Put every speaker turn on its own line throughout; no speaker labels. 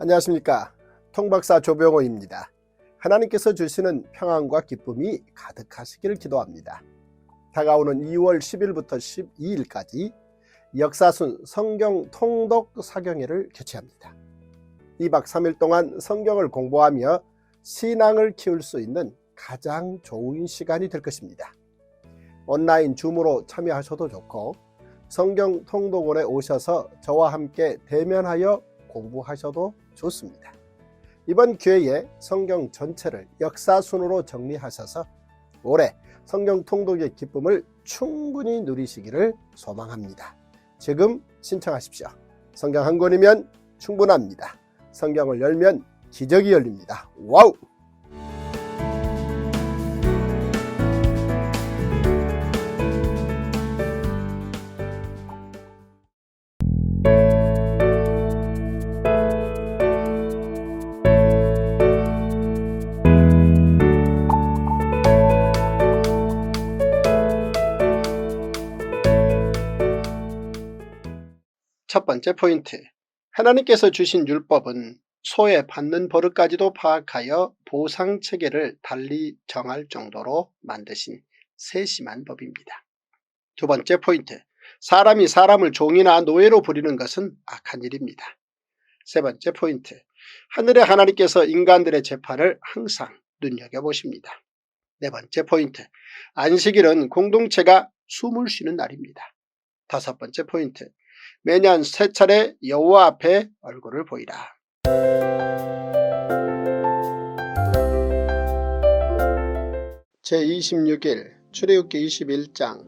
안녕하십니까 통박사 조병호입니다. 하나님께서 주시는 평안과 기쁨이 가득하시기를 기도합니다. 다가오는 2월 10일부터 12일까지 역사순 성경 통독 사경회를 개최합니다. 2박 3일 동안 성경을 공부하며 신앙을 키울 수 있는 가장 좋은 시간이 될 것입니다. 온라인 줌으로 참여하셔도 좋고 성경 통독원에 오셔서 저와 함께 대면하여 공부하셔도 좋습니다. 이번 기회에 성경 전체를 역사순으로 정리하셔서 올해 성경 통독의 기쁨을 충분히 누리시기를 소망합니다. 지금 신청하십시오. 성경 한 권이면 충분합니다. 성경을 열면 기적이 열립니다. 와우! 첫 번째 포인트. 하나님께서 주신 율법은 소에 받는 버릇까지도 파악하여 보상 체계를 달리 정할 정도로 만드신 세심한 법입니다. 두 번째 포인트. 사람이 사람을 종이나 노예로 부리는 것은 악한 일입니다. 세 번째 포인트. 하늘의 하나님께서 인간들의 재판을 항상 눈여겨보십니다. 네 번째 포인트. 안식일은 공동체가 숨을 쉬는 날입니다. 다섯 번째 포인트. 매년 세 차례 여호와 앞에 얼굴을 보이라. 제26일 출애굽기 21장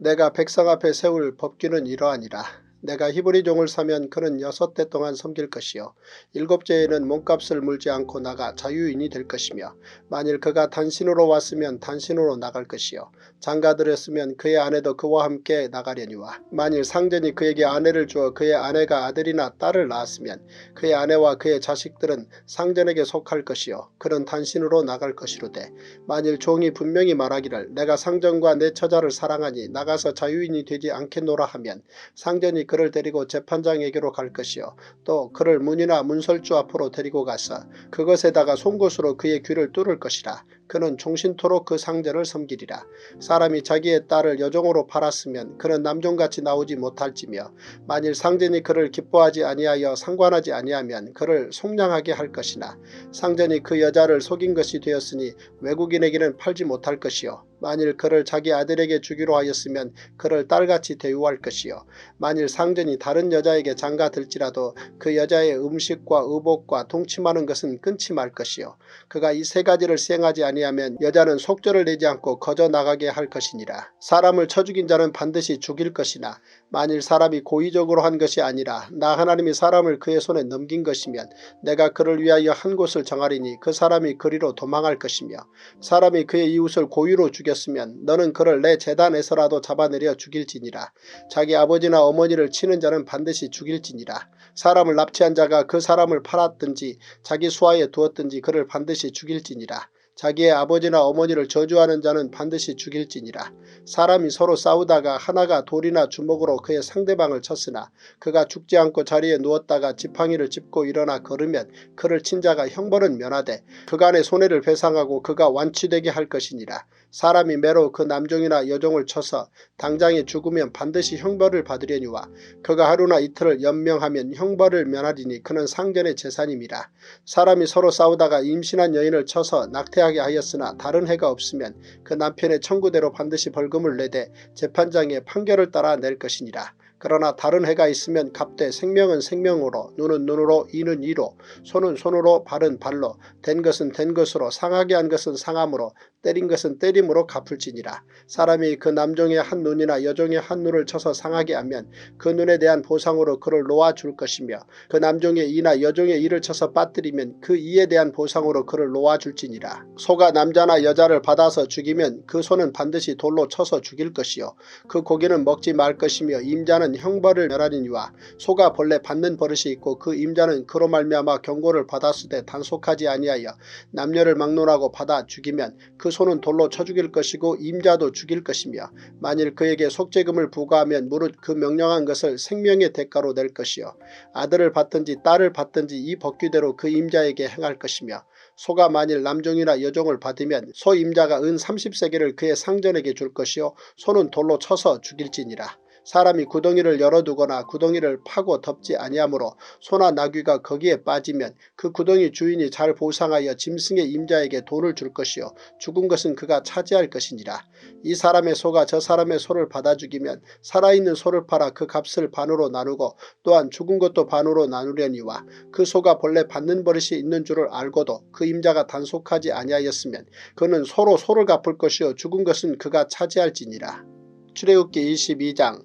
내가 백성 앞에 세울 법규는 이러하니라. 내가 히브리 종을 사면 그는 여섯 대 동안 섬길 것이요. 일곱째에는 몸값을 물지 않고 나가 자유인이 될 것이며 만일 그가 단신으로 왔으면 단신으로 나갈 것이요. 장가들였으면 그의 아내도 그와 함께 나가려니와 만일 상전이 그에게 아내를 주어 그의 아내가 아들이나 딸을 낳았으면 그의 아내와 그의 자식들은 상전에게 속할 것이요. 그는 단신으로 나갈 것이로되 만일 종이 분명히 말하기를 내가 상전과 내 처자를 사랑하니 나가서 자유인이 되지 않겠노라 하면 상전이 그를 데리고 재판장에게로 갈 것이요. 또 그를 문이나 문설주 앞으로 데리고 가서 그것에다가 송곳으로 그의 귀를 뚫을 것이라 그는 종신토록 그 상전을 섬기리라. 사람이 자기의 딸을 여종으로 팔았으면 그는 남종같이 나오지 못할지며 만일 상전이 그를 기뻐하지 아니하여 상관하지 아니하면 그를 속량하게 할 것이나 상전이 그 여자를 속인 것이 되었으니 외국인에게는 팔지 못할 것이요. 만일 그를 자기 아들에게 주기로 하였으면 그를 딸같이 대우할 것이요. 만일 상전이 다른 여자에게 장가 들지라도 그 여자의 음식과 의복과 동침하는 것은 끊지 말 것이요. 그가 이 세 가지를 수행하지 아니하면 여자는 속절을 내지 않고 거저 나가게 할 것이니라. 사람을 쳐 죽인 자는 반드시 죽일 것이나 만일 사람이 고의적으로 한 것이 아니라 나 하나님이 사람을 그의 손에 넘긴 것이면 내가 그를 위하여 한 곳을 정하리니 그 사람이 그리로 도망할 것이며 사람이 그의 이웃을 고의로 죽였으면 너는 그를 내 재단에서라도 잡아내려 죽일지니라. 자기 아버지나 어머니를 치는 자는 반드시 죽일지니라. 사람을 납치한 자가 그 사람을 팔았든지 자기 수하에 두었든지 그를 반드시 죽일지니라 자기의 아버지나 어머니를 저주하는 자는 반드시 죽일지니라. 사람이 서로 싸우다가 하나가 돌이나 주먹으로 그의 상대방을 쳤으나 그가 죽지 않고 자리에 누웠다가 지팡이를 짚고 일어나 걸으면 그를 친 자가 형벌은 면하되 그간의 손해를 배상하고 그가 완치되게 할 것이니라. 사람이 매로 그 남종이나 여종을 쳐서 당장에 죽으면 반드시 형벌을 받으려니와 그가 하루나 이틀을 연명하면 형벌을 면하리니 그는 상전의 재산임이라. 사람이 서로 싸우다가 임신한 여인을 쳐서 낙태 하게 하였으나 다른 해가 없으면 그 남편의 청구대로 반드시 벌금을 내되 재판장의 판결을 따라 낼 것이니라. 그러나 다른 해가 있으면 갑되 생명은 생명으로 눈은 눈으로 이는 이로 손은 손으로 발은 발로 된 것은 된 것으로 상하게 한 것은 상함으로 때린 것은 때림으로 갚을지니라. 사람이 그 남종의 한 눈이나 여종의 한 눈을 쳐서 상하게 하면 그 눈에 대한 보상으로 그를 놓아줄 것이며 그 남종의 이나 여종의 이를 쳐서 빠뜨리면 그 이에 대한 보상으로 그를 놓아줄지니라. 소가 남자나 여자를 받아서 죽이면 그 소는 반드시 돌로 쳐서 죽일 것이요 그 고기는 먹지 말 것이며 임자는 임 자는 형벌을 멸하니와 소가 본래 받는 버릇이 있고 그 임자는 그로 말미암아 경고를 받았으되 단속하지 아니하여 남녀를 막론하고 받아 죽이면 그 소는 돌로 쳐 죽일 것이고 임자도 죽일 것이며 만일 그에게 속죄금을 부과하면 무릇 그 명령한 것을 생명의 대가로 낼 것이요 아들을 받든지 딸을 받든지 이 법규대로 그 임자에게 행할 것이며 소가 만일 남종이나 여종을 받으면 소 임자가 은 30세계를 그의 상전에게 줄 것이요 소는 돌로 쳐서 죽일지니라. 사람이 구덩이를 열어두거나 구덩이를 파고 덮지 아니하므로 소나 나귀가 거기에 빠지면 그 구덩이 주인이 잘 보상하여 짐승의 임자에게 돈을 줄 것이요 죽은 것은 그가 차지할 것이니라. 이 사람의 소가 저 사람의 소를 받아 죽이면 살아있는 소를 팔아 그 값을 반으로 나누고 또한 죽은 것도 반으로 나누려니와 그 소가 본래 받는 버릇이 있는 줄을 알고도 그 임자가 단속하지 아니하였으면 그는 소로 소를 갚을 것이요 죽은 것은 그가 차지할지니라. 출애굽기 22장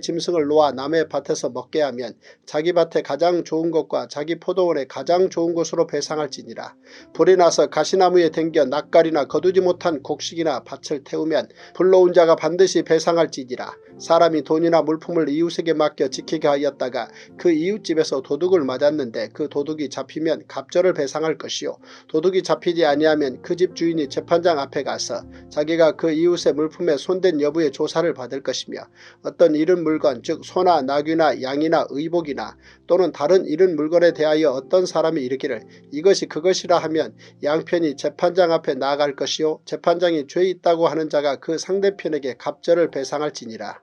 짐승을 놓아 남의 밭에서 먹게 하면 자기 밭에 가장 좋은 것과 자기 포도원에 가장 좋은 것으로 배상할지니라. 불이 나서 가시나무에 댕겨 낯가리나 거두지 못한 곡식이나 밭을 태우면 불러온 자가 반드시 배상할지니라. 사람이 돈이나 물품을 이웃에게 맡겨 지키게 하였다가 그 이웃집에서 도둑을 맞았는데 그 도둑이 잡히면 갑절을 배상할 것이요 도둑이 잡히지 아니하면 그 집 주인이 재판장 앞에 가서 자기가 그 이웃의 물품에 손댄 여부의 조사를 받을 것이며 어떤 잃은 물건 즉 소나 나귀나 양이나 의복이나 또는 다른 잃은 물건에 대하여 어떤 사람이 이르기를 이것이 그것이라 하면 양편이 재판장 앞에 나아갈 것이요 재판장이 죄 있다고 하는 자가 그 상대편에게 갑절을 배상할지니라.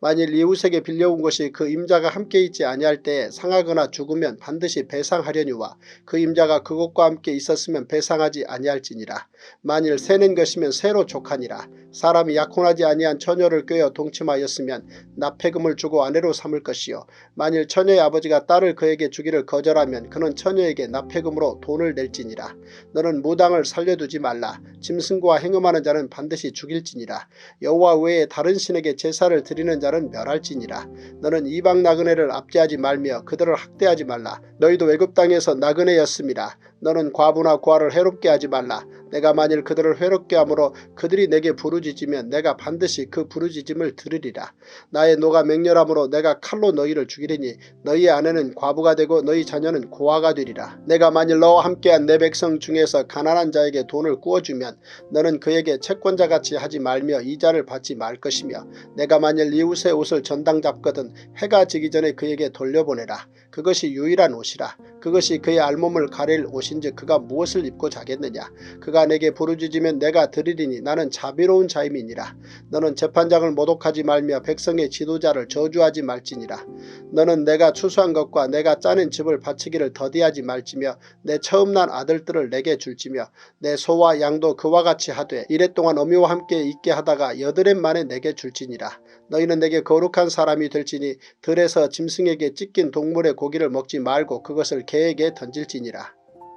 만일 이웃에게 빌려온 것이 그 임자가 함께 있지 아니할 때에 상하거나 죽으면 반드시 배상하려니와 그 임자가 그것과 함께 있었으면 배상하지 아니할지니라. 만일 새는 것이면 새로 족하니라. 사람이 약혼하지 아니한 처녀를 꿰어 동침하였으면 납폐금을 주고 아내로 삼을 것이요 만일 처녀의 아버지가 딸을 그에게 주기를 거절하면 그는 처녀에게 납폐금으로 돈을 낼지니라. 너는 무당을 살려두지 말라. 짐승과 행음하는 자는 반드시 죽일지니라. 여호와 외에 다른 신에게 제사를 드리는 자는 멸할지니라. 너는 이방 나그네를 압제하지 말며 그들을 학대하지 말라. 너희도 외국 땅에서 나그네였습니다. 너는 과부나 고아를 해롭게 하지 말라. 내가 만일 그들을 괴롭게 함으로 그들이 내게 부르짖으면 내가 반드시 그 부르짖음을 들으리라. 나의 노가 맹렬함으로 내가 칼로 너희를 죽이리니 너희의 아내는 과부가 되고 너희 자녀는 고아가 되리라. 내가 만일 너와 함께한 내 백성 중에서 가난한 자에게 돈을 구워주면 너는 그에게 채권자같이 하지 말며 이자를 받지 말 것이며 내가 만일 이웃의 옷을 전당 잡거든 해가 지기 전에 그에게 돌려보내라. 그것이 유일한 옷이라. 그것이 그의 알몸을 가릴 옷인즉 그가 무엇을 입고 자겠느냐. 그가 내게 부르짖으면 내가 드리리니 나는 자비로운 자임이니라. 너는 재판장을 모독하지 말며 백성의 지도자를 저주하지 말지니라. 너는 내가 추수한 것과 내가 짜낸 집을 바치기를 더디하지 말지며 내 처음 난 아들들을 내게 줄지며 내 소와 양도 그와 같이 하되 이랫동안 어미와 함께 있게 하다가 여드렛 만에 내게 줄지니라. 너희는 내게 거룩한 사람이 될지니 들에서 짐승에게 찢긴 동물의 고기를 먹지 말고 그것을 개에게 던질지니라.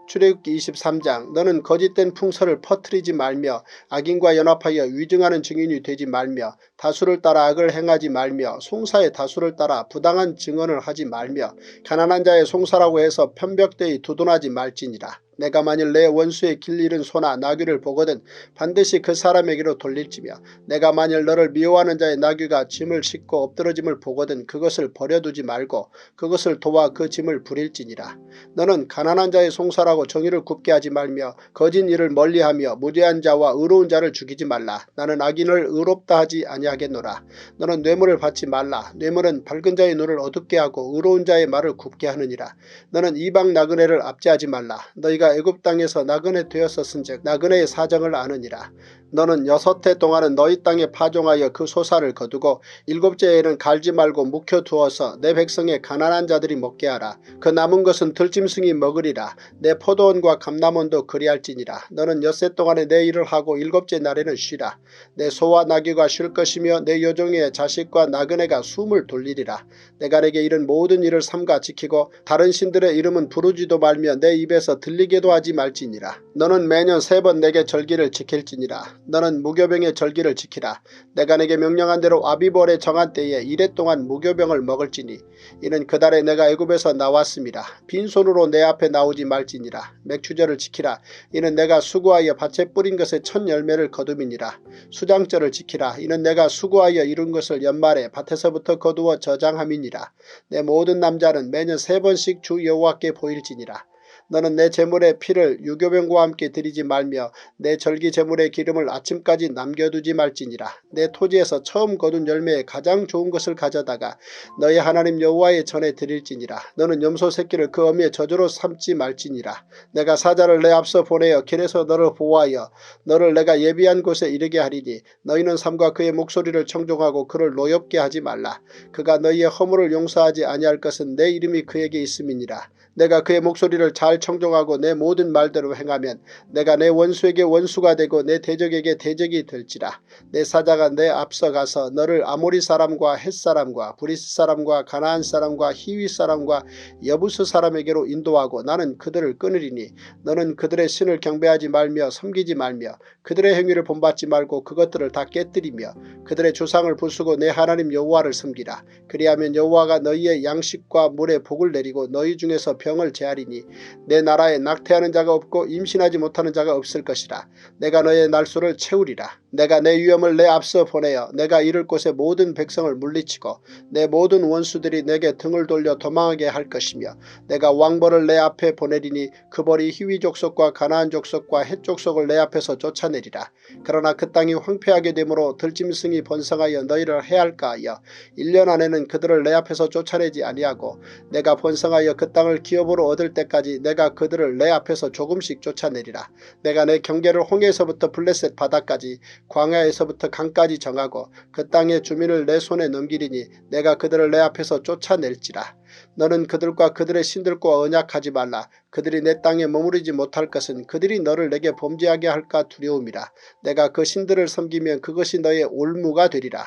출애굽기 23장 너는 거짓된 풍설을 퍼뜨리지 말며 악인과 연합하여 위증하는 증인이 되지 말며 다수를 따라 악을 행하지 말며 송사의 다수를 따라 부당한 증언을 하지 말며 가난한 자의 송사라고 해서 편벽되이 두둔하지 말지니라. 내가 만일 내 원수의 길 잃은 소나 나귀를 보거든 반드시 그 사람에게로 돌릴지며 내가 만일 너를 미워하는 자의 나귀가 짐을 싣고 엎드러짐을 보거든 그것을 버려두지 말고 그것을 도와 그 짐을 부릴지니라. 너는 가난한 자의 송사라고 정의를 굽게 하지 말며 거짓 일을 멀리하며 무죄한 자와 의로운 자를 죽이지 말라. 나는 악인을 의롭다 하지 아니하겠노라. 너는 뇌물을 받지 말라. 뇌물은 밝은 자의 눈을 어둡게 하고 의로운 자의 말을 굽게 하느니라. 너는 이방 나그네를 압제하지 말라. 너희가 애굽 땅에서 나그네 되었었은즉 나그네의 사정을 아느니라. 너는 여섯 해 동안은 너희 땅에 파종하여 그 소사를 거두고 일곱째 해에는 갈지 말고 묵혀두어서 내 백성의 가난한 자들이 먹게 하라. 그 남은 것은 들짐승이 먹으리라. 내 포도원과 감남원도 그리할지니라. 너는 엿새 동안에 내 일을 하고 일곱째 날에는 쉬라. 내 소와 나귀가 쉴 것이며 내 여종의 자식과 나그네가 숨을 돌리리라. 내가 내게 이른 모든 일을 삼가 지키고 다른 신들의 이름은 부르지도 말며 내 입에서 들리게도 하지 말지니라. 너는 매년 세 번 내게 절기를 지킬지니라. 너는 무교병의 절기를 지키라. 내가 내게 명령한 대로 아비벌의 정한 때에 이래 동안 무교병을 먹을지니 이는 그 달에 내가 애굽에서 나왔습니다. 빈손으로 내 앞에 나오지 말지니라. 맥주절을 지키라. 이는 내가 수고하여 밭에 뿌린 것의 첫 열매를 거둠이니라. 수장절을 지키라. 이는 내가 수고하여 이룬 것을 연말에 밭에서부터 거두어 저장함이니라. 내 모든 남자는 매년 세 번씩 주 여호와께 보일지니라. 너는 내 제물의 피를 유교병과 함께 드리지 말며 내 절기 제물의 기름을 아침까지 남겨두지 말지니라. 내 토지에서 처음 거둔 열매의 가장 좋은 것을 가져다가 너희 하나님 여호와의 전에 드릴지니라. 너는 염소 새끼를 그 어미의 저주로 삼지 말지니라. 내가 사자를 내 앞서 보내어 길에서 너를 보호하여 너를 내가 예비한 곳에 이르게 하리니 너희는 삶과 그의 목소리를 청종하고 그를 노엽게 하지 말라. 그가 너희의 허물을 용서하지 아니할 것은 내 이름이 그에게 있음이니라. 내가 그의 목소리를 잘 청종하고 내 모든 말대로 행하면 내가 내 원수에게 원수가 되고 내 대적에게 대적이 될지라. 내 사자가 내 앞서 가서 너를 아모리 사람과 헷 사람과 브리스 사람과 가나안 사람과 히위 사람과 여부스 사람에게로 인도하고 나는 그들을 끊으리니 너는 그들의 신을 경배하지 말며 섬기지 말며 그들의 행위를 본받지 말고 그것들을 다 깨뜨리며 그들의 조상을 부수고 내 하나님 여호와를 섬기라. 그리하면 여호와가 너희의 양식과 물에 복을 내리고 너희 중에서 병을 제하리니 내 나라에 낙태하는 자가 없고 임신하지 못하는 자가 없을 것이라. 내가 너의 날수를 채우리라. 내가 내 위엄을 내 앞서 보내어 내가 이를 곳의 모든 백성을 물리치고 내 모든 원수들이 내게 등을 돌려 도망하게 할 것이며 내가 왕벌을 내 앞에 보내리니 그 벌이 히위 족속과 가나안 족속과 헷 족속을 내 앞에서 쫓아내리라. 그러나 그 땅이 황폐하게 되므로 들짐승이 번성하여 너희를 해할까 하여 1년 안에는 그들을 내 앞에서 쫓아내지 아니하고 내가 번성하여 그 땅을 기업으로 얻을 때까지 내가 그들을 내 앞에서 조금씩 쫓아내리라. 내가 내 경계를 홍해에서부터 블레셋 바다까지 광야에서부터 강까지 정하고 그 땅의 주민을 내 손에 넘기리니 내가 그들을 내 앞에서 쫓아낼지라. 너는 그들과 그들의 신들과 언약하지 말라. 그들이 내 땅에 머무르지 못할 것은 그들이 너를 내게 범죄하게 할까 두려움이라. 내가 그 신들을 섬기면 그것이 너의 올무가 되리라.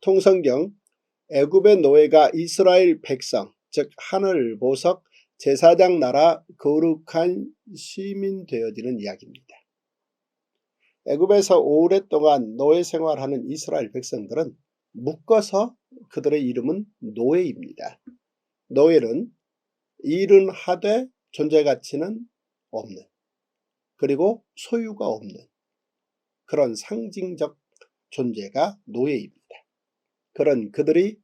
통성경 애굽의 노예가 이스라엘 백성 즉 하늘 보석 제사장 나라 거룩한 시민 되어지는 이야기입니다. 애굽에서 오랫동안 노예 생활하는 이스라엘 백성들은 묶어서 그들의 이름은 노예입니다. 노예는 일은 하되 존재 가치는 없는 그리고 소유가 없는 그런 상징적 존재가 노예입니다. 그런 그들이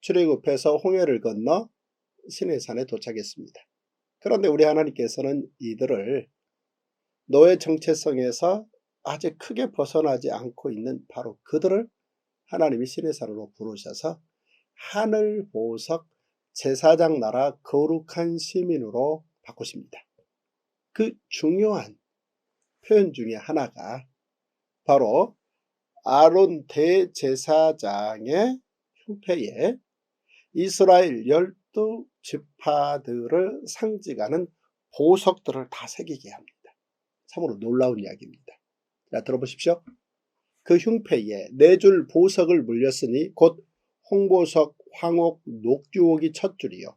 출애굽해서 홍해를 건너 시내산에 도착했습니다. 그런데 우리 하나님께서는 이들을 노예 정체성에서 아주 크게 벗어나지 않고 있는 바로 그들을 하나님이 시내산으로 부르셔서 하늘 보석 제사장 나라 거룩한 시민으로 바꾸십니다. 그 중요한 표현 중에 하나가 바로 아론 대제사장의 흉패에 이스라엘 열두 지파들을 상징하는 보석들을 다 새기게 합니다. 참으로 놀라운 이야기입니다. 자, 들어보십시오. 그 흉패에 네 줄 보석을 물렸으니 곧 홍보석, 황옥, 녹주옥이 첫 줄이요.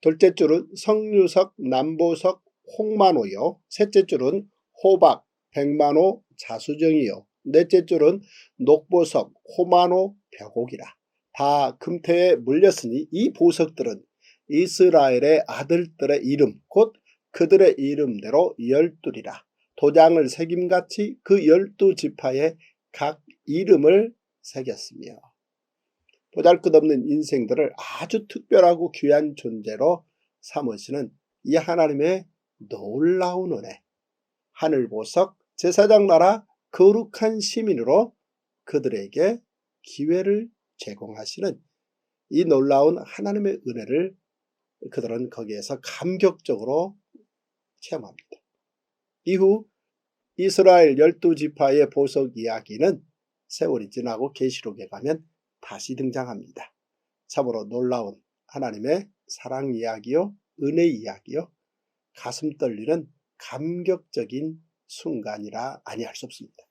둘째 줄은 성류석, 남보석, 홍만호요. 셋째 줄은 호박, 백만호, 자수정이요. 넷째 줄은 녹보석, 호만호, 벽옥이라. 다 금태에 물렸으니 이 보석들은 이스라엘의 아들들의 이름 곧 그들의 이름대로 열두리라. 도장을 새김같이 그 열두 지파의 각 이름을 새겼으며 보잘것없는 인생들을 아주 특별하고 귀한 존재로 삼으시는 이 하나님의 놀라운 은혜 하늘 보석 제사장 나라 거룩한 시민으로 그들에게 기회를 제공하시는 이 놀라운 하나님의 은혜를 그들은 거기에서 감격적으로 체험합니다. 이후 이스라엘 열두 지파의 보석 이야기는 세월이 지나고 계시록에 가면 다시 등장합니다. 참으로 놀라운 하나님의 사랑 이야기요, 은혜 이야기요, 가슴 떨리는 감격적인 순간이라 아니할 수 없습니다.